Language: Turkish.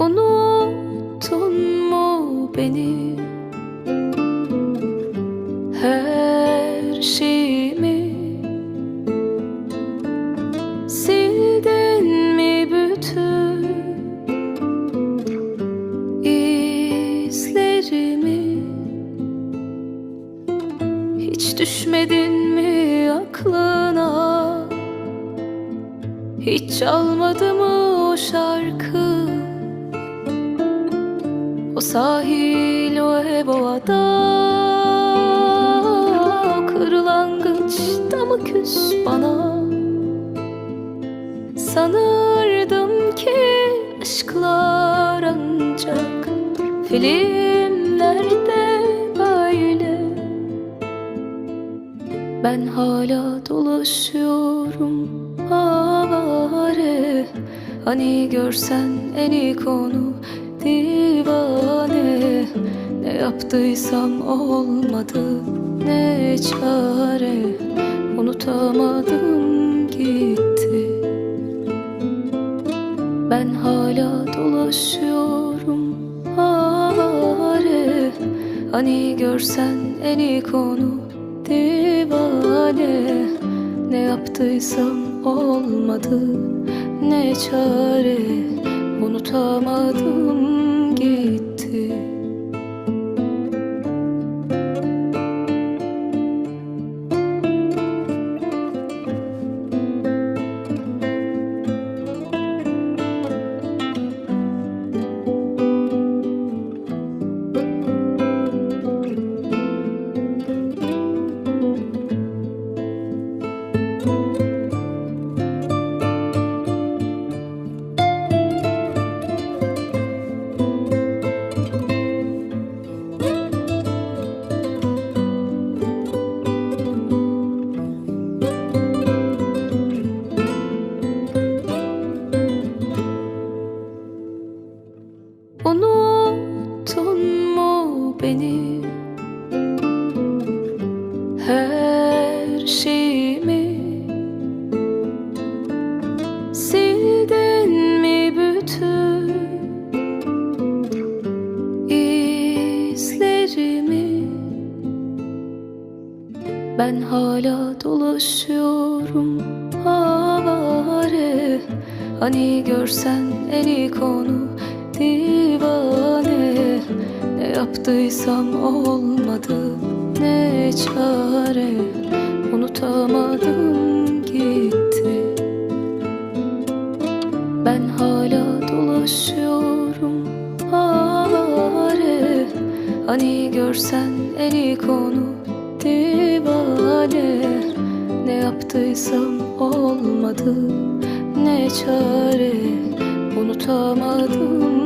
Unuttun mu beni? Her şeyimi Sildin mi bütün izlerimi? Hiç düşmedin mi aklına? Hiç almadı mı o şarkı? Sahil o ev o ada O kırlangıçta mı küs bana? Sanırdım ki aşklar ancak filmlerde böyle? Ben hala dolaşıyorum avare. Hani görsen en iyi konu divane. Ne yaptıysam olmadı ne çare. Unutamadım gitti. Ben hala dolaşıyorum avare Hani görsen en iyi konu divane. Ne yaptıysam olmadı ne çare Unutamadım gitti Unuttun mu beni? Her şeyimi Sildin mi bütün izlerimi? Ben hala dolaşıyorum avare Hani görsen en iyi konu Ne yaptıysam olmadı. Ne çare? Unutamadım gitti. Ben hala dolaşıyorum avare Hani görsen en iyi konu divane. Ne yaptıysam olmadı. Ne çare? Unutamadım